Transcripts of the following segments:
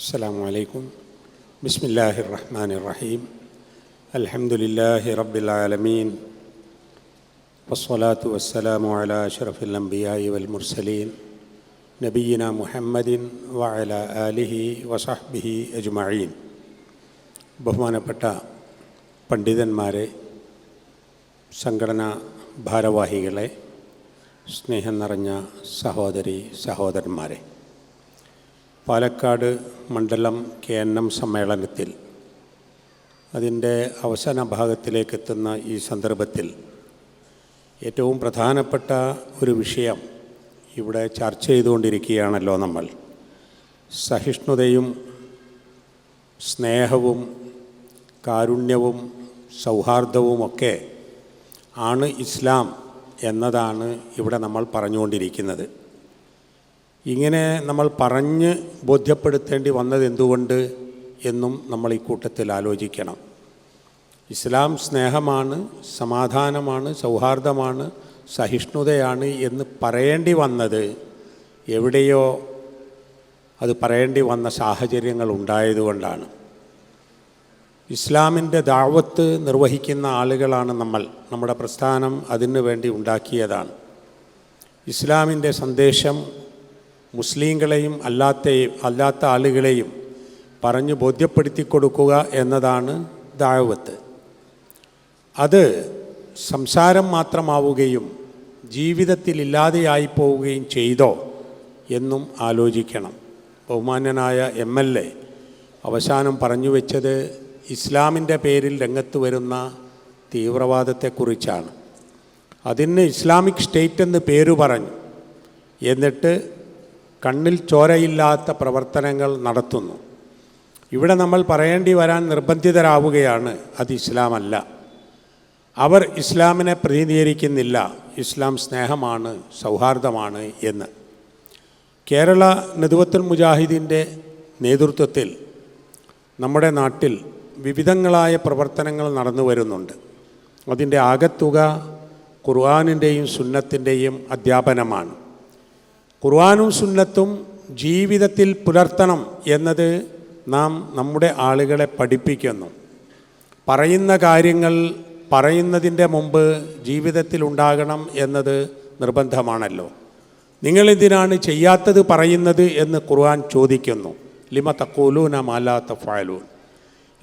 السلام عليكم بسم الله الرحمن الرحيم الحمد لله رب العالمين والصلاة والسلام على أشرف الأنبياء والمرسلين نبينا محمد وعلى آله وصحبه أجمعين ബഹുമാനപ്പെട്ട പണ്ഡിതന്മാരെ സംഘടനാ ഭാരവാഹികളെ സ്നേഹം നിറഞ്ഞ സഹോദരി സഹോദരന്മാരെ പാലക്കാട് മണ്ഡലം കെ എൻ എം സമ്മേളനത്തിൽ അതിന്റെ അവസാന ഭാഗത്തിലേക്ക് എത്തുന്ന ഈ സന്ദർഭത്തിൽ ഏറ്റവും പ്രധാനപ്പെട്ട ഒരു വിഷയം ഇവിടെ ചർച്ച ചെയ്തുകൊണ്ടിരിക്കുകയാണല്ലോ നമ്മൾ. സഹിഷ്ണുതയും സ്നേഹവും കാരുണ്യവും സൗഹാർദ്ദവുമൊക്കെ ആണ് ഇസ്ലാം എന്നതാണ് ഇവിടെ നമ്മൾ പറഞ്ഞുകൊണ്ടിരിക്കുന്നത്. ഇങ്ങനെ നമ്മൾ പറഞ്ഞ് ബോധ്യപ്പെടുത്തേണ്ടി വന്നത് എന്തുകൊണ്ട് എന്നും നമ്മൾ ഈ കൂട്ടത്തിൽ ആലോചിക്കണം. ഇസ്ലാം സ്നേഹമാണ് സമാധാനമാണ് സൗഹാർദ്ദമാണ് സഹിഷ്ണുതയാണ് എന്ന് പറയേണ്ടി വന്നത്. എവിടെയോ അത് പറയേണ്ടി വന്ന സാഹചര്യങ്ങൾ ഉണ്ടായതുകൊണ്ടാണ് ഇസ്ലാമിന്റെ ദാവത്ത് നിർവഹിക്കുന്ന ആളുകളാണ് നമ്മൾ. നമ്മുടെ പ്രസ്ഥാനം അതിനു വേണ്ടി ഉണ്ടാക്കിയതാണ്. ഇസ്ലാമിന്റെ സന്ദേശം മുസ്ലിങ്ങളെയും അല്ലാത്തയും അല്ലാത്ത ആളുകളെയും പറഞ്ഞു ബോധ്യപ്പെടുത്തി കൊടുക്കുക എന്നതാണ് ദാവത്ത്. അത് സംസാരം മാത്രമാവുകയും ജീവിതത്തിൽ ഇല്ലാതെയായി പോവുകയും ചെയ്തോ എന്നും ആലോചിക്കണം. ബഹുമാന്യനായ എം എൽ എ അവസാനം പറഞ്ഞു വെച്ചത് ഇസ്ലാമിന്റെ പേരിൽ രംഗത്ത് വരുന്ന തീവ്രവാദത്തെക്കുറിച്ചാണ്. അതിന് ഇസ്ലാമിക് സ്റ്റേറ്റ് എന്ന് പേര് പറഞ്ഞു. എന്നിട്ട് കണ്ണിൽ ചോരയില്ലാത്ത പ്രവർത്തനങ്ങൾ നടത്തുന്നു. ഇവിടെ നമ്മൾ പറയേണ്ടി വരാൻ നിർബന്ധിതരാവുകയാണ്. അത് ഇസ്ലാമല്ല. അവർ ഇസ്ലാമിനെ പ്രതിനിധീകരിക്കുന്നില്ല. ഇസ്ലാം സ്നേഹമാണ് സൗഹാർദ്ദമാണ് എന്ന്. കേരള നെതുവത്തുൽ മുജാഹിദിന്റെ നേതൃത്വത്തിൽ നമ്മുടെ നാട്ടിൽ വിവിധങ്ങളായ പ്രവർത്തനങ്ങൾ നടന്നു വരുന്നുണ്ട്. അതിന്റെ ആകത്തുക ഖുർആാനിന്റെയും സുന്നത്തിന്റെയും അധ്യാപനമാണ്. ഖുർആാനും സുന്നത്തും ജീവിതത്തിൽ പുലർത്തണം എന്നത് നാം നമ്മുടെ ആളുകളെ പഠിപ്പിക്കുന്നു. പറയുന്ന കാര്യങ്ങൾ പറയുന്നതിന്റെ മുമ്പ് ജീവിതത്തിൽ ഉണ്ടാകണം എന്നത് നിർബന്ധമാണല്ലോ. നിങ്ങളെന്തിനാണ് ചെയ്യാത്തത് പറയുന്നത് എന്ന് ഖുർആൻ ചോദിക്കുന്നു. ലിമ തക്കൂലൂന മാലാത്ത ഫാലൂൻ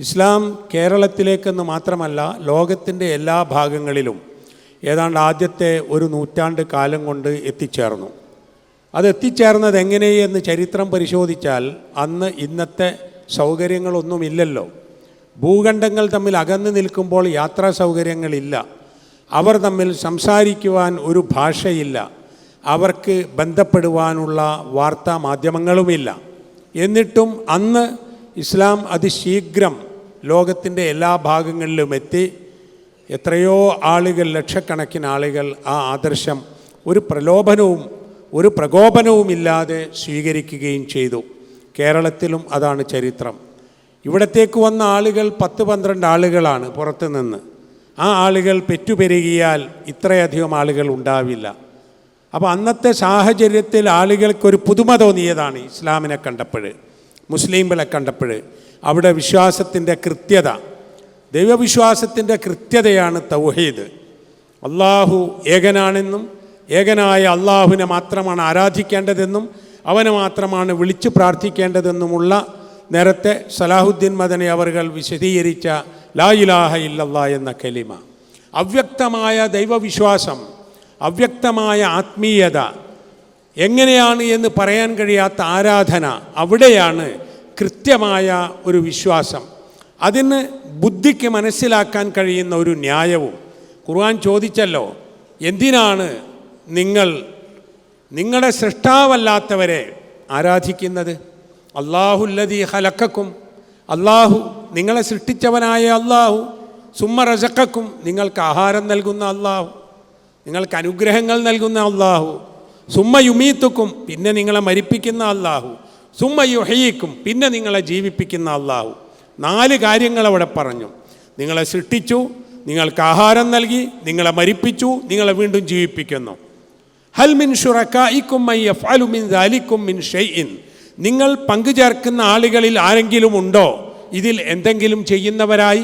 ഇസ്ലാം കേരളത്തിലേക്കെന്ന് മാത്രമല്ല ലോകത്തിന്റെ എല്ലാ ഭാഗങ്ങളിലും ഏതാണ്ട് ആദ്യത്തെ ഒരു നൂറ്റാണ്ട് കാലം കൊണ്ട് എത്തിച്ചേർന്നു. അത് എത്തിച്ചേർന്നത് എങ്ങനെയെന്ന് ചരിത്രം പരിശോധിച്ചാൽ അന്ന് ഇന്നത്തെ സൗകര്യങ്ങളൊന്നുമില്ലല്ലോ. ഭൂഖണ്ഡങ്ങൾ തമ്മിൽ അകന്നു നിൽക്കുമ്പോൾ യാത്രാ സൗകര്യങ്ങളില്ല. അവർ തമ്മിൽ സംസാരിക്കുവാൻ ഒരു ഭാഷയില്ല. അവർക്ക് ബന്ധപ്പെടുവാനുള്ള വാർത്താ മാധ്യമങ്ങളുമില്ല. എന്നിട്ടും അന്ന് ഇസ്ലാം അതിശീഘ്രം ലോകത്തിന്റെ എല്ലാ ഭാഗങ്ങളിലും എത്തി. എത്രയോ ആളുകൾ ലക്ഷക്കണക്കിന് ആളുകൾ ആ ആദർശം ഒരു പ്രലോഭനവും ഒരു പ്രകോപനവുമില്ലാതെ സ്വീകരിക്കുകയും ചെയ്തു. കേരളത്തിലും അതാണ് ചരിത്രം. ഇവിടത്തേക്ക് വന്ന ആളുകൾ പത്ത് പന്ത്രണ്ട് ആളുകളാണ് പുറത്തു നിന്ന് ആ ആളുകൾ പെറ്റുപെരുകിയാൽ ഇത്രയധികം ആളുകൾ ഉണ്ടാവില്ല. അപ്പോൾ അന്നത്തെ സാഹചര്യത്തിൽ ആളുകൾക്കൊരു പുതുമ തോന്നിയതാണ് ഇസ്ലാമിനെ കണ്ടപ്പോൾ മുസ്ലിംകളെ കണ്ടപ്പോൾ. അവിടെ വിശ്വാസത്തിന്റെ കൃത്യത ദൈവവിശ്വാസത്തിന്റെ കൃത്യതയാണ് തൗഹീദ്. അള്ളാഹു ഏകനാണെന്നും ഏകനായ അള്ളാഹുവിനെ മാത്രമാണ് ആരാധിക്കേണ്ടതെന്നും അവനെ മാത്രമാണ് വിളിച്ചു പ്രാർത്ഥിക്കേണ്ടതെന്നുമുള്ള നേരത്തെ സലാഹുദ്ദീൻ മദനെ അവർകൾ വിശദീകരിച്ച ലാ ഇലാഹ ഇല്ലല്ലാ എന്ന കലിമ. അവ്യക്തമായ ദൈവവിശ്വാസം അവ്യക്തമായ ആത്മീയത എങ്ങനെയാണ് എന്ന് പറയാൻ കഴിയാത്ത ആരാധന അവിടെയാണ് കൃത്യമായ ഒരു വിശ്വാസം. അതിന് ബുദ്ധിക്ക് മനസ്സിലാക്കാൻ കഴിയുന്ന ഒരു ന്യായവും. ഖുർആൻ ചോദിച്ചല്ലോ എന്തിനാണ് നിങ്ങൾ നിങ്ങളുടെ സൃഷ്ടാവല്ലാത്തവരെ ആരാധിക്കുന്നത്? അള്ളാഹുല്ലതി ഹലക്കക്കും അള്ളാഹു നിങ്ങളെ സൃഷ്ടിച്ചവനായ അള്ളാഹു സുമ്മ റസക്കക്കും നിങ്ങൾക്ക് ആഹാരം നൽകുന്ന അള്ളാഹു നിങ്ങൾക്ക് അനുഗ്രഹങ്ങൾ നൽകുന്ന അള്ളാഹു സുമ്മ യുമീത്തുക്കും പിന്നെ നിങ്ങളെ മരിപ്പിക്കുന്ന അള്ളാഹു സുമ്മ യുഹയിക്കും പിന്നെ നിങ്ങളെ ജീവിപ്പിക്കുന്ന അള്ളാഹു നാല് കാര്യങ്ങൾ അവിടെ പറഞ്ഞു. നിങ്ങളെ സൃഷ്ടിച്ചു നിങ്ങൾക്ക് ആഹാരം നൽകി നിങ്ങളെ മരിപ്പിച്ചു നിങ്ങളെ വീണ്ടും ജീവിപ്പിക്കുന്നു. ഹൽ മിൻ ഷുറക്കായിക്കും മിൻ ദാലിക്കും മിൻ ഷെയ്ഇൻ നിങ്ങൾ പങ്കുചേർക്കുന്ന ആളുകളിൽ ആരെങ്കിലും ഉണ്ടോ? ഇതിൽ എന്തെങ്കിലും ചെയ്യുന്നവരായി?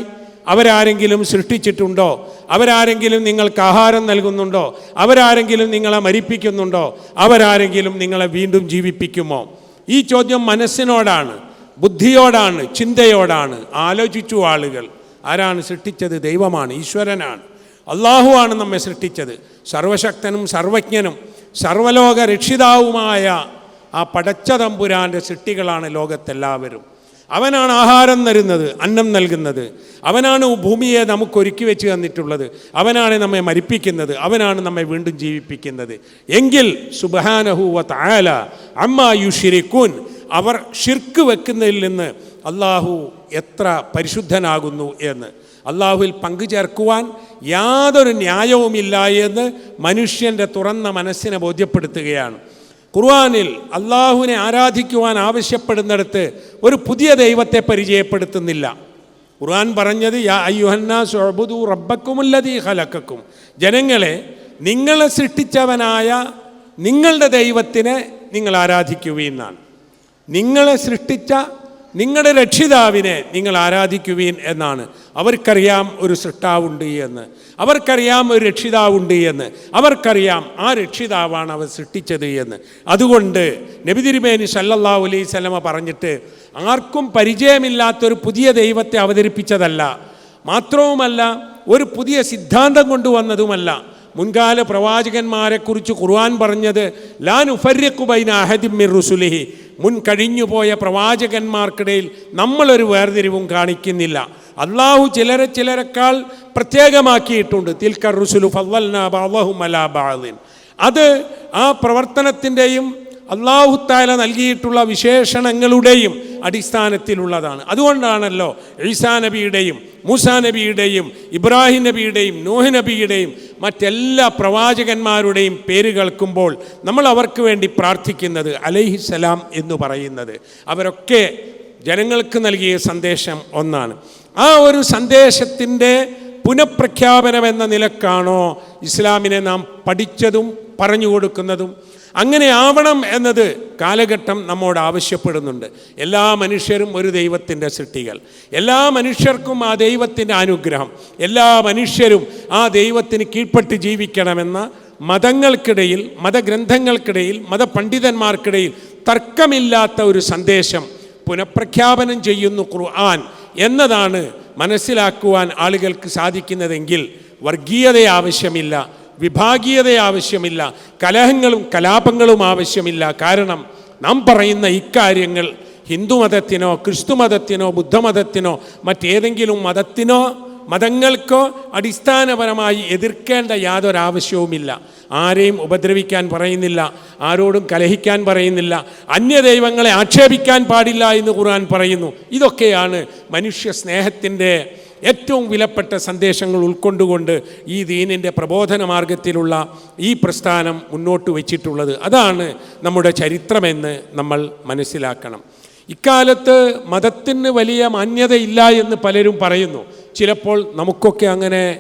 അവരാരെങ്കിലും സൃഷ്ടിച്ചിട്ടുണ്ടോ? അവരാരെങ്കിലും നിങ്ങൾക്ക് ആഹാരം നൽകുന്നുണ്ടോ? അവരാരെങ്കിലും നിങ്ങളെ മരിപ്പിക്കുന്നുണ്ടോ? അവരാരെങ്കിലും നിങ്ങളെ വീണ്ടും ജീവിപ്പിക്കുമോ? ഈ ചോദ്യം മനസ്സിനോടാണ് ബുദ്ധിയോടാണ് ചിന്തയോടാണ്. ആലോചിച്ചു ആളുകൾ ആരാണ് സൃഷ്ടിച്ചത്? ദൈവമാണ് ഈശ്വരനാണ്. അള്ളാഹുവാണ് നമ്മെ സൃഷ്ടിച്ചത്. സർവശക്തനും സർവജ്ഞനും സർവലോക രക്ഷിതാവുമായ ആ പടച്ച തമ്പുരാന്റെ സൃഷ്ടികളാണ് ലോകത്തെല്ലാവരും. അവനാണ് ആഹാരം തരുന്നത് അന്നം നൽകുന്നത്. അവനാണ് ഭൂമിയെ നമുക്ക് ഒരുക്കി വെച്ച് തന്നിട്ടുള്ളത്. അവനാണ് നമ്മെ മരിപ്പിക്കുന്നത്. അവനാണ് നമ്മെ വീണ്ടും ജീവിപ്പിക്കുന്നത്. എങ്കിൽ സുബഹാനഹുവ താല അമ്മ യുഷിരിക്കുൻ അവർ ഷിർക്ക് വെക്കുന്നതിൽ നിന്ന് അള്ളാഹു എത്ര പരിശുദ്ധനാകുന്നു എന്ന്. അള്ളാഹുവിൽ പങ്കുചേർക്കുവാൻ യാതൊരു ന്യായവുമില്ല എന്ന് മനുഷ്യന്റെ തുറന്ന മനസ്സിനെ ബോധ്യപ്പെടുത്തുകയാണ്. ഖുർആാനിൽ അള്ളാഹുവിനെ ആരാധിക്കുവാൻ ആവശ്യപ്പെടുന്നിടത്ത് ഒരു പുതിയ ദൈവത്തെ പരിചയപ്പെടുത്തുന്നില്ല. ഖുർആൻ പറഞ്ഞത് യാ അയ്യുഹന്ന സുഅബുദു റബ്ബക്കുമുല്ലദീ ഖലക്കക്കും ജനങ്ങളെ നിങ്ങളെ സൃഷ്ടിച്ചവനായ നിങ്ങളുടെ ദൈവത്തിനെ നിങ്ങൾ ആരാധിക്കുവീന്നാണ് നിങ്ങളെ സൃഷ്ടിച്ച നിങ്ങളുടെ രക്ഷിതാവിനെ നിങ്ങൾ ആരാധിക്കുവീൻ എന്നാണ്. അവർക്കറിയാം ഒരു സൃഷ്ടാവുണ്ട് എന്ന്. അവർക്കറിയാം ഒരു രക്ഷിതാവുണ്ട് എന്ന്. അവർക്കറിയാം ആ രക്ഷിതാവാണ് അവർ സൃഷ്ടിച്ചത് എന്ന്. അതുകൊണ്ട് നബി തിരുമേനി സല്ലല്ലാഹു അലൈഹി സ്വലമ പറഞ്ഞിട്ട് ആർക്കും പരിചയമില്ലാത്തൊരു പുതിയ ദൈവത്തെ അവതരിപ്പിച്ചതല്ല. മാത്രവുമല്ല ഒരു പുതിയ സിദ്ധാന്തം കൊണ്ടുവന്നതുമല്ല. മുൻകാല പ്രവാചകന്മാരെക്കുറിച്ച് ഖുർആൻ പറഞ്ഞത് ലാൻ ഉഫര്യക്കുബൈന അഹദിമിർ റുസുലിഹി. മുൻ കഴിഞ്ഞുപോയ പ്രവാചകന്മാർക്കിടയിൽ നമ്മളൊരു വേർതിരിവും കാണിക്കുന്നില്ല. അള്ളാഹു ചിലരെ ചിലരെക്കാൾ പ്രത്യേകമാക്കിയിട്ടുണ്ട്. തിൽക്കർ റുസുലു ഫല്ലൽ അത് ആ പ്രവർത്തനത്തിന്റെയും അള്ളാഹുത്താല നൽകിയിട്ടുള്ള വിശേഷണങ്ങളുടെയും അടിസ്ഥാനത്തിലുള്ളതാണ്. അതുകൊണ്ടാണല്ലോ ഈസാ നബിയുടെയും മൂസാ നബിയുടെയും ഇബ്രാഹിം നബിയുടെയും നോഹ് നബിയുടെയും മറ്റെല്ലാ പ്രവാചകന്മാരുടെയും പേര് കേൾക്കുമ്പോൾ നമ്മൾ അവർക്ക് വേണ്ടി പ്രാർത്ഥിക്കുന്നത് അലൈഹിസലാം എന്ന് പറയുന്നത്. അവരൊക്കെ ജനങ്ങൾക്ക് നൽകിയ സന്ദേശം ഒന്നാണ്. ആ ഒരു സന്ദേശത്തിന്റെ പുനഃപ്രഖ്യാപനം എന്ന നിലക്കാണോ ഇസ്ലാമിനെ നാം പഠിച്ചതും പറഞ്ഞു കൊടുക്കുന്നതും? അങ്ങനെ ആവണം എന്നത് കാലഘട്ടം നമ്മോട് ആവശ്യപ്പെടുന്നുണ്ട്. എല്ലാ മനുഷ്യരും ഒരു ദൈവത്തിന്റെ സൃഷ്ടികൾ. എല്ലാ മനുഷ്യർക്കും ആ ദൈവത്തിന്റെ അനുഗ്രഹം. എല്ലാ മനുഷ്യരും ആ ദൈവത്തിന് കീഴ്പ്പെട്ട് ജീവിക്കണമെന്ന മതങ്ങൾക്കിടയിൽ മതഗ്രന്ഥങ്ങൾക്കിടയിൽ മതപണ്ഡിതന്മാർക്കിടയിൽ തർക്കമില്ലാത്ത ഒരു സന്ദേശം പുനഃപ്രഖ്യാപനം ചെയ്യുന്നു ഖുർആൻ എന്നതാണ് മനസ്സിലാക്കുവാൻ ആളുകൾക്ക് സാധിക്കുന്നതെങ്കിൽ വർഗീയത ആവശ്യമില്ല വിഭാഗീയത ആവശ്യമില്ല കലഹങ്ങളും കലാപങ്ങളും ആവശ്യമില്ല. കാരണം നാം പറയുന്ന ഇക്കാര്യങ്ങൾ ഹിന്ദുമതത്തിനോ ക്രിസ്തുമതത്തിനോ ബുദ്ധമതത്തിനോ മറ്റേതെങ്കിലും മതത്തിനോ മതങ്ങൾക്കോ അടിസ്ഥാനപരമായി എതിർക്കേണ്ട യാതൊരാവശ്യവുമില്ല. ആരെയും ഉപദ്രവിക്കാൻ പറയുന്നില്ല ആരോടും കലഹിക്കാൻ പറയുന്നില്ല അന്യദൈവങ്ങളെ ആക്ഷേപിക്കാൻ പാടില്ല എന്ന് ഖുർആൻ പറയുന്നു. ഇതൊക്കെയാണ് മനുഷ്യ സ്നേഹത്തിന്റെ ഏറ്റവും വിലപ്പെട്ട സന്ദേശങ്ങൾ ഉൾക്കൊണ്ടുകൊണ്ട് ഈ ദീനിന്റെ പ്രബോധന മാർഗത്തിലുള്ള ഈ പ്രസ്ഥാനം മുന്നോട്ട് വച്ചിട്ടുള്ളത്. അതാണ് നമ്മുടെ ചരിത്രമെന്ന് നമ്മൾ മനസ്സിലാക്കണം. ഇക്കാലത്ത് മതത്തിന് വലിയ മാന്യതയില്ല എന്ന് പലരും പറയുന്നു. ചിലപ്പോൾ നമുക്കൊക്കെ അങ്ങനെ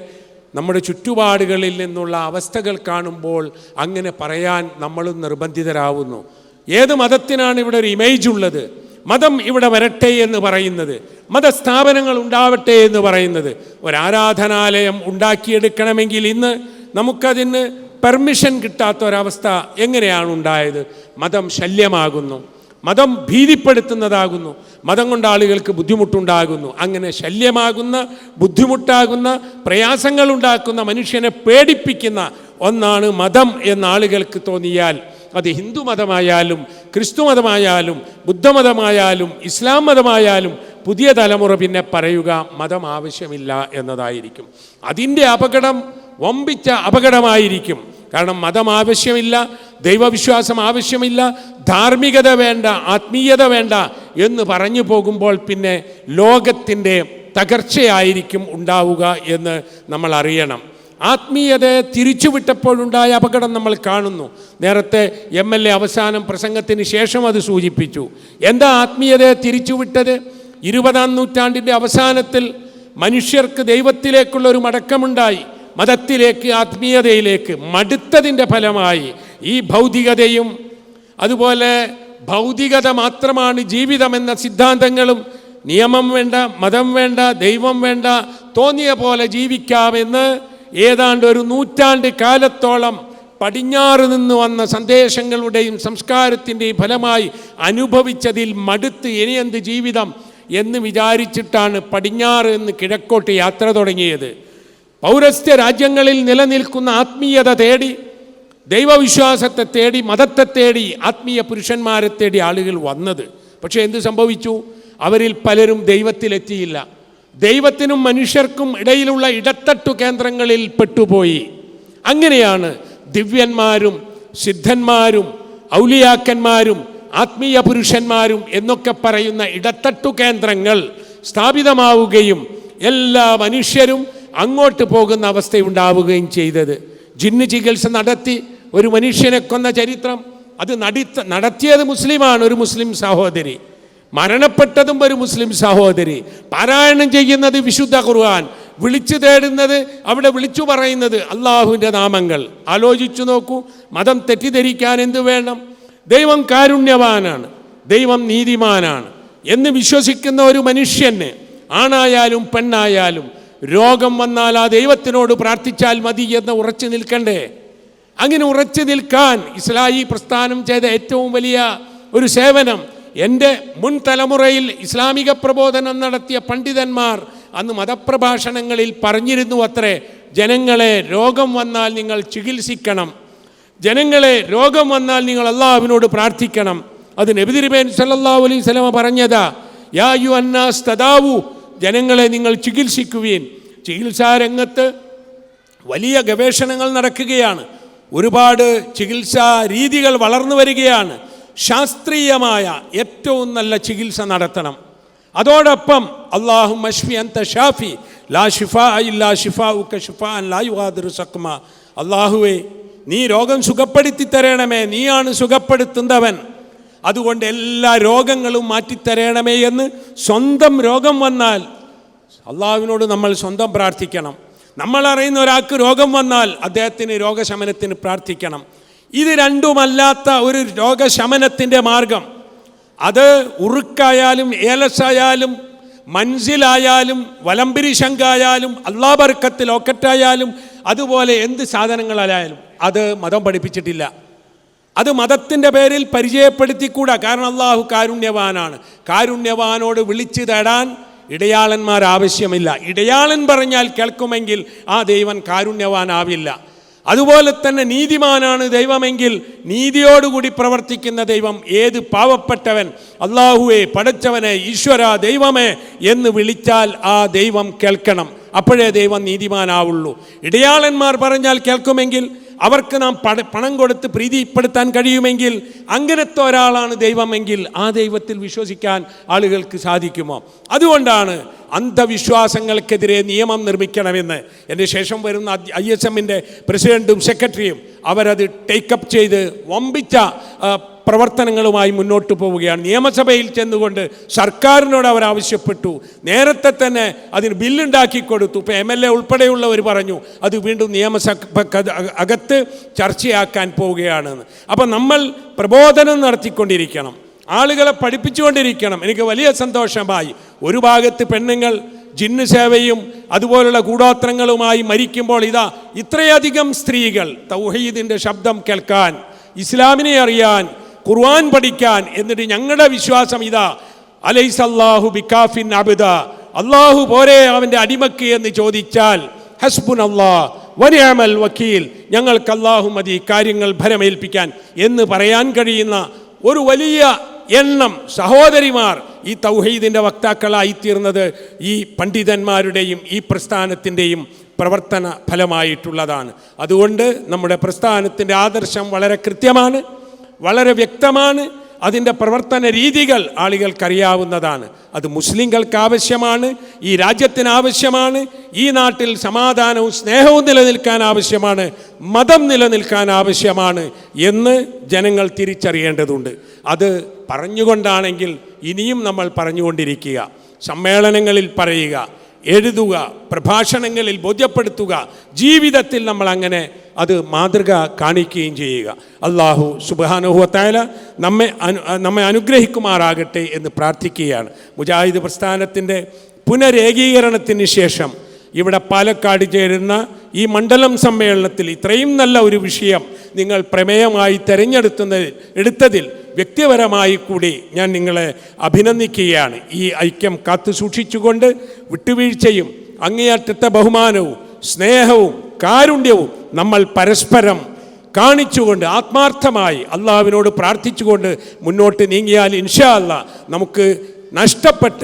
നമ്മുടെ ചുറ്റുപാടുകളിൽ നിന്നുള്ള അവസ്ഥകൾ കാണുമ്പോൾ അങ്ങനെ പറയാൻ നമ്മളും നിർബന്ധിതരാവുന്നു. ഏത് മതത്തിനാണ് ഇവിടെ ഒരു ഇമേജ് ഉള്ളത്? മതം ഇവിടെ വരട്ടെ എന്ന് പറയുന്നത്. മതസ്ഥാപനങ്ങൾ ഉണ്ടാവട്ടെ എന്ന് പറയുന്നത്. ഒരാരാധനാലയം ഉണ്ടാക്കിയെടുക്കണമെങ്കിൽ ഇന്ന് നമുക്കതിന് പെർമിഷൻ കിട്ടാത്ത ഒരവസ്ഥ എങ്ങനെയാണ് ഉണ്ടായത്? മതം ശല്യമാകുന്നു. മതം ഭീതിപ്പെടുത്തുന്നതാകുന്നു. മതം കൊണ്ട് ആളുകൾക്ക് ബുദ്ധിമുട്ടുണ്ടാകുന്നു. അങ്ങനെ ശല്യമാകുന്ന ബുദ്ധിമുട്ടാകുന്ന പ്രയാസങ്ങൾ ഉണ്ടാക്കുന്ന മനുഷ്യനെ പേടിപ്പിക്കുന്ന ഒന്നാണ് മതം എന്ന് ആളുകൾക്ക് തോന്നിയാൽ അത് ഹിന്ദു മതമായാലും ക്രിസ്തു മതമായാലും ബുദ്ധമതമായാലും ഇസ്ലാം മതമായാലും പുതിയ തലമുറ പിന്നെ പറയുക മതം ആവശ്യമില്ല എന്നതായിരിക്കും. അതിന്റെ അപകടം വമ്പിച്ച അപകടമായിരിക്കും. കാരണം മതം ആവശ്യമില്ല ദൈവവിശ്വാസം ആവശ്യമില്ല ധാർമ്മികത വേണ്ട ആത്മീയത വേണ്ട എന്ന് പറഞ്ഞു പോകുമ്പോൾ പിന്നെ ലോകത്തിന്റെ തകർച്ചയായിരിക്കും ഉണ്ടാവുക എന്ന് നമ്മൾ അറിയണം. ആത്മീയതയെ തിരിച്ചുവിട്ടപ്പോഴുണ്ടായ അപകടം നമ്മൾ കാണുന്നു. നേരത്തെ എം എൽ എ അവസാനം പ്രസംഗത്തിന് ശേഷം അത് സൂചിപ്പിച്ചു. എന്താ ആത്മീയതയെ തിരിച്ചുവിട്ടത്? ഇരുപതാം നൂറ്റാണ്ടിന്റെ അവസാനത്തിൽ മനുഷ്യർക്ക് ദൈവത്തിലേക്കുള്ള ഒരു മടക്കമുണ്ടായി. മതത്തിലേക്ക് ആത്മീയതയിലേക്ക് മടുത്തതിന്റെ ഫലമായി. ഈ ഭൗതികതയും അതുപോലെ ഭൗതികത മാത്രമാണ് ജീവിതമെന്ന സിദ്ധാന്തങ്ങളും നിയമം വേണ്ട മതം വേണ്ട ദൈവം വേണ്ട തോന്നിയ പോലെ ജീവിക്കാമെന്ന് ഏതാണ്ട് ഒരു നൂറ്റാണ്ട് കാലത്തോളം പടിഞ്ഞാറ് നിന്ന് വന്ന സന്ദേശങ്ങളുടെയും സംസ്കാരത്തിന്റെയും ഫലമായി അനുഭവിച്ചതിൽ മടുത്ത് ഇനിയെന്ത് ജീവിതം എന്ന് വിചാരിച്ചിട്ടാണ് പടിഞ്ഞാറ് എന്ന് കിഴക്കോട്ട് യാത്ര തുടങ്ങിയത്. പൗരസ്ത്യ രാജ്യങ്ങളിൽ നിലനിൽക്കുന്ന ആത്മീയത തേടി ദൈവവിശ്വാസത്തെ തേടി മതത്തെ തേടി ആത്മീയ പുരുഷന്മാരെ തേടി ആളുകൾ വന്നത്. പക്ഷേ എന്ത് സംഭവിച്ചു? അവരിൽ പലരും ദൈവത്തിലെത്തിയില്ല. ദൈവത്തിനും മനുഷ്യർക്കും ഇടയിലുള്ള ഇടത്തട്ടു കേന്ദ്രങ്ങളിൽ പെട്ടുപോയി. അങ്ങനെയാണ് ദിവ്യന്മാരും സിദ്ധന്മാരും ഔലിയാക്കന്മാരും ആത്മീയ പുരുഷന്മാരും എന്നൊക്കെ പറയുന്ന ഇടത്തട്ടു കേന്ദ്രങ്ങൾ സ്ഥാപിതമാവുകയും എല്ലാ മനുഷ്യരും അങ്ങോട്ട് പോകുന്ന അവസ്ഥയുണ്ടാവുകയും ചെയ്തത്. ജിന്ന് ചികിത്സ നടത്തി ഒരു മനുഷ്യനെ കൊന്ന ചരിത്രം അത് നടി നടത്തിയത് മുസ്ലിമാണ് ഒരു മുസ്ലിം സഹോദരി. മരണപ്പെട്ടതും ഒരു മുസ്ലിം സഹോദരി. പാരായണം ചെയ്യുന്നത് വിശുദ്ധ ഖുർആൻ. വിളിച്ചു തേടുന്നത് അവിടെ വിളിച്ചു പറയുന്നത് അള്ളാഹുവിന്റെ നാമങ്ങൾ. ആലോചിച്ചു നോക്കൂ മതം തെറ്റിദ്ധരിക്കാൻ എന്തു വേണം? ദൈവം കാരുണ്യവാനാണ് ദൈവം നീതിമാനാണ്. എന്ന് വിശ്വസിക്കുന്ന ഒരു മനുഷ്യന് ആണായാലും പെണ്ണായാലും രോഗം വന്നാൽ ആ ദൈവത്തിനോട് പ്രാർത്ഥിച്ചാൽ മതി എന്ന് ഉറച്ചു നിൽക്കണ്ടേ? അങ്ങനെ ഉറച്ചു നിൽക്കാൻ ഇസ്ലായി പ്രസ്ഥാനം ചെയ്ത ഏറ്റവും വലിയ ഒരു സേവനം എന്റെ മുൻ തലമുറയിൽ ഇസ്ലാമിക പ്രബോധനം നടത്തിയ പണ്ഡിതന്മാർ അന്ന് മതപ്രഭാഷണങ്ങളിൽ പറഞ്ഞിരുന്നു അത്രേ ജനങ്ങളെ രോഗം വന്നാൽ നിങ്ങൾ ചികിത്സിക്കണം. ജനങ്ങളെ രോഗം വന്നാൽ നിങ്ങൾ അള്ളാഹുവിനോട് പ്രാർത്ഥിക്കണം. അത് നബിതിരുബേൻ സല്ലാ അലൈഹി സ്വലമ പറഞ്ഞതാ യാ യു അന്നാസ് തദാവു ജനങ്ങളെ നിങ്ങൾ ചികിത്സിക്കുവീൻ. ചികിത്സാരംഗത്ത് വലിയ ഗവേഷണങ്ങൾ നടക്കുകയാണ്. ഒരുപാട് ചികിത്സാ രീതികൾ വളർന്നു വരികയാണ്. ശാസ്ത്രീയമായ ഏറ്റവും നല്ല ചികിത്സ നടത്തണം. അതോടൊപ്പം അള്ളാഹു മഷ്ഫി അന്ത ഷാഫി ലാ ഷിഫാ ഇല്ലാ ഷിഫാ ഉക്ക ഷിഫാ അൻ ലാ യുഹാദിറു സക്മ അള്ളാഹുവേ നീ രോഗം സുഖപ്പെടുത്തി തരണമേ നീയാണ് സുഖപ്പെടുത്തുന്നവൻ. അതുകൊണ്ട് എല്ലാ രോഗങ്ങളും മാറ്റിത്തരണമേ എന്ന് സ്വന്തം രോഗം വന്നാൽ അള്ളാഹുവിനോട് നമ്മൾ സ്വന്തം പ്രാർത്ഥിക്കണം. നമ്മൾ അറിയുന്ന ഒരാൾക്ക് രോഗം വന്നാൽ അദ്ദേഹത്തിന് രോഗശമനത്തിന് പ്രാർത്ഥിക്കണം. ഇത് രണ്ടുമല്ലാത്ത ഒരു രോഗശമനത്തിന്റെ മാർഗം. അത് ഉറുക്കായാലും ഏലസായാലും മൻസിലായാലും വലംബിരി ശങ്കായാലും അള്ളാബർക്കത്ത് ലോക്കറ്റായാലും അതുപോലെ എന്ത് സാധനങ്ങളായാലും അത് മതം പഠിപ്പിച്ചിട്ടില്ല. അത് മതത്തിന്റെ പേരിൽ പരിചയപ്പെടുത്തിക്കൂടാ. കാരണം അള്ളാഹു കാരുണ്യവാനാണ്. കാരുണ്യവാനോട് വിളിച്ചു തേടാൻ ഇടയാളന്മാർ ആവശ്യമില്ല ഇടയാളൻ പറഞ്ഞാൽ കേൾക്കുമെങ്കിൽ ആ ദൈവൻ കാരുണ്യവാനാവില്ല. അതുപോലെ തന്നെ നീതിമാനാണ് ദൈവമെങ്കിൽ നീതിയോടുകൂടി പ്രവർത്തിക്കുന്ന ദൈവം ഏത് പാവപ്പെട്ടവൻ? അള്ളാഹുവെ പടച്ചവനെ ഈശ്വര ദൈവമേ എന്ന് വിളിച്ചാൽ ആ ദൈവം കേൾക്കണം. അപ്പോഴേ ദൈവം നീതിമാനാവുള്ളൂ. ഇടയാളന്മാർ പറഞ്ഞാൽ കേൾക്കുമെങ്കിൽ അവർക്ക് നാം പണ കൊടുത്ത് പ്രീതിപ്പെടുത്താൻ കഴിയുമെങ്കിൽ അങ്ങനത്തെ ഒരാളാണ് ദൈവമെങ്കിൽ ആ ദൈവത്തിൽ വിശ്വസിക്കാൻ ആളുകൾക്ക് സാധിക്കുമോ? അതുകൊണ്ടാണ് അന്ധവിശ്വാസങ്ങൾക്കെതിരെ നിയമം നിർമ്മിക്കണമെന്ന്. എന്റെ ശേഷം വരുന്ന ഐ എസ് എമ്മിന്റെ പ്രസിഡന്റും സെക്രട്ടറിയും അവരത് ടേക്കപ്പ് ചെയ്ത് വമ്പിച്ച പ്രവർത്തനങ്ങളുമായി മുന്നോട്ട് പോവുകയാണ്. നിയമസഭയിൽ ചെന്നുകൊണ്ട് സർക്കാരിനോട് അവർ ആവശ്യപ്പെട്ടു. നേരത്തെ തന്നെ അതിന് ബില്ലുണ്ടാക്കി കൊടുത്തു. ഇപ്പോൾ എം എൽ എ ഉൾപ്പെടെയുള്ളവർ പറഞ്ഞു അത് വീണ്ടും നിയമസഭ അകത്ത് ചർച്ചയാക്കാൻ പോവുകയാണെന്ന് അപ്പോൾ നമ്മൾ പ്രബോധനം നടത്തിക്കൊണ്ടിരിക്കണം. ആളുകളെ പഠിപ്പിച്ചുകൊണ്ടിരിക്കണം. എനിക്ക് വലിയ സന്തോഷമായി. ഒരു ഭാഗത്ത് പെണ്ണുങ്ങൾ ജിന്ന് സേവയും അതുപോലുള്ള കൂടോത്രങ്ങളുമായി മരിക്കുമ്പോൾ ഇതാ ഇത്രയധികം സ്ത്രീകൾ തൗഹീദിന്റെ ശബ്ദം കേൾക്കാൻ ഇസ്ലാമിനെ അറിയാൻ ഖുർആൻ പഠിക്കാൻ എന്നിട്ട് ഞങ്ങളുടെ വിശ്വാസം ഇതാ. അലൈസ് അല്ലാഹു ബിക്കാഫിൻ അബുദ. അള്ളാഹു പോരെ അവന്റെ അടിമക്ക് എന്ന് ചോദിച്ചാൽ ഹസ്ബുൻ അള്ളാഹ് വരിയാമൽ വക്കീൽ ഞങ്ങൾക്ക് അള്ളാഹു മതി കാര്യങ്ങൾ ഭരമേൽപ്പിക്കാൻ എന്ന് പറയാൻ കഴിയുന്ന ഒരു വലിയ എണ്ണം സഹോദരിമാർ ഈ തൗഹീദിന്റെ വക്താക്കളായിത്തീർന്നത് ഈ പണ്ഡിതന്മാരുടെയും ഈ പ്രസ്ഥാനത്തിന്റെയും പ്രവർത്തന ഫലമായിട്ടുള്ളതാണ്. അതുകൊണ്ട് നമ്മുടെ പ്രസ്ഥാനത്തിന്റെ ആദർശം വളരെ കൃത്യമാണ്. വളരെ വ്യക്തമാണ്. അതിന്റെ പ്രവർത്തന രീതികൾ ആളുകൾക്കറിയാവുന്നതാണ്. അത് മുസ്ലിങ്ങൾക്ക് ആവശ്യമാണ് ഈ രാജ്യത്തിന് ആവശ്യമാണ് ഈ നാട്ടിൽ സമാധാനവും സ്നേഹവും നിലനിൽക്കാൻ ആവശ്യമാണ് മതം നിലനിൽക്കാൻ ആവശ്യമാണ് എന്ന് ജനങ്ങൾ തിരിച്ചറിയേണ്ടതുണ്ട്. അത് പറഞ്ഞുകൊണ്ടാണെങ്കിൽ ഇനിയും നമ്മൾ പറഞ്ഞുകൊണ്ടിരിക്കുക. സമ്മേളനങ്ങളിൽ പറയുക. എഴുതുക പ്രഭാഷണങ്ങളിൽ ബോധ്യപ്പെടുത്തുക ജീവിതത്തിൽ നമ്മൾ അങ്ങനെ അത് മാതൃക കാണിക്കുകയും ചെയ്യുക. അള്ളാഹു സുബാനുഹത്തായ നമ്മെ നമ്മെ അനുഗ്രഹിക്കുമാറാകട്ടെ എന്ന് പ്രാർത്ഥിക്കുകയാണ്. മുജാഹിദ് പ്രസ്ഥാനത്തിന്റെ പുനരേകീകരണത്തിന് ശേഷം ഇവിടെ പാലക്കാട് ചേരുന്ന ഈ മണ്ഡലം സമ്മേളനത്തിൽ ഇത്രയും നല്ല ഒരു വിഷയം നിങ്ങൾ പ്രമേയമായി തിരഞ്ഞെടുത്തുന്നതിൽ എടുത്തതിൽ വ്യക്തിപരമായി കൂടി ഞാൻ നിങ്ങളെ അഭിനന്ദിക്കുകയാണ്. ഈ ഐക്യം കാത്തു സൂക്ഷിച്ചുകൊണ്ട് വിട്ടുവീഴ്ചയും അങ്ങേയറ്റത്തെ ബഹുമാനവും സ്നേഹവും കാരുണ്യവും നമ്മൾ പരസ്പരം കാണിച്ചുകൊണ്ട് ആത്മാർത്ഥമായി അള്ളാഹുവിനോട് പ്രാർത്ഥിച്ചുകൊണ്ട് മുന്നോട്ട് നീങ്ങിയാൽ ഇൻഷാ അല്ല നമുക്ക് നഷ്ടപ്പെട്ട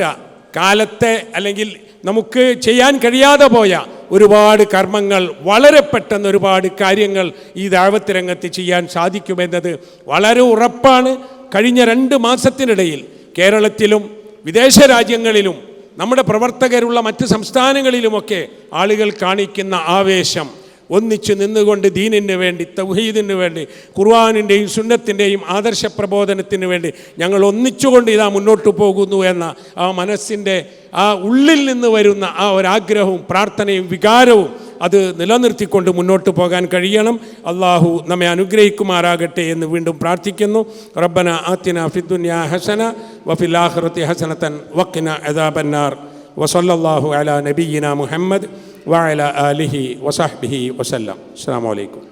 കാലത്തെ അല്ലെങ്കിൽ നമുക്ക് ചെയ്യാൻ കഴിയാതെ പോയ ഒരുപാട് കർമ്മങ്ങൾ വളരെ പെട്ടെന്ന് ഒരുപാട് കാര്യങ്ങൾ ഈ ദാവത്ത് രംഗത്ത് ചെയ്യാൻ സാധിക്കുമെന്നത് വളരെ ഉറപ്പാണ്. കഴിഞ്ഞ രണ്ട് മാസത്തിനിടയിൽ കേരളത്തിലും വിദേശ രാജ്യങ്ങളിലും നമ്മുടെ പ്രവർത്തകരുള്ള മറ്റ് സംസ്ഥാനങ്ങളിലുമൊക്കെ ആളുകൾ കാണിക്കുന്ന ആവേശം ഒന്നിച്ചു നിന്നുകൊണ്ട് ദീനിന് വേണ്ടി തൗഹീദിന് വേണ്ടി ഖുർആാനിന്റെയും സുന്നത്തിന്റെയും ആദർശ പ്രബോധനത്തിന് വേണ്ടി ഞങ്ങൾ ഒന്നിച്ചുകൊണ്ട് ഇതാ മുന്നോട്ട് പോകുന്നു എന്ന ആ മനസ്സിന്റെ ആ ഉള്ളിൽ നിന്ന് വരുന്ന ആ ഒരാഗ്രഹവും പ്രാർത്ഥനയും വികാരവും അത് നിലനിർത്തിക്കൊണ്ട് മുന്നോട്ട് പോകാൻ കഴിയണം. അള്ളാഹു നമ്മെ അനുഗ്രഹിക്കുമാറാകട്ടെ എന്ന് വീണ്ടും പ്രാർത്ഥിക്കുന്നു. റബ്ബന ആത്തിന ഫിദ്ദുന്യ ഹസന വഫിൽ ആഹ്റത്തി ഹസനത്തൻ വക്കിന അദാബന്നാർ. വസല്ലാഹു അല നബീന മുഹമ്മദ്. وعلى آله وصحبه وسلم. السلام عليكم.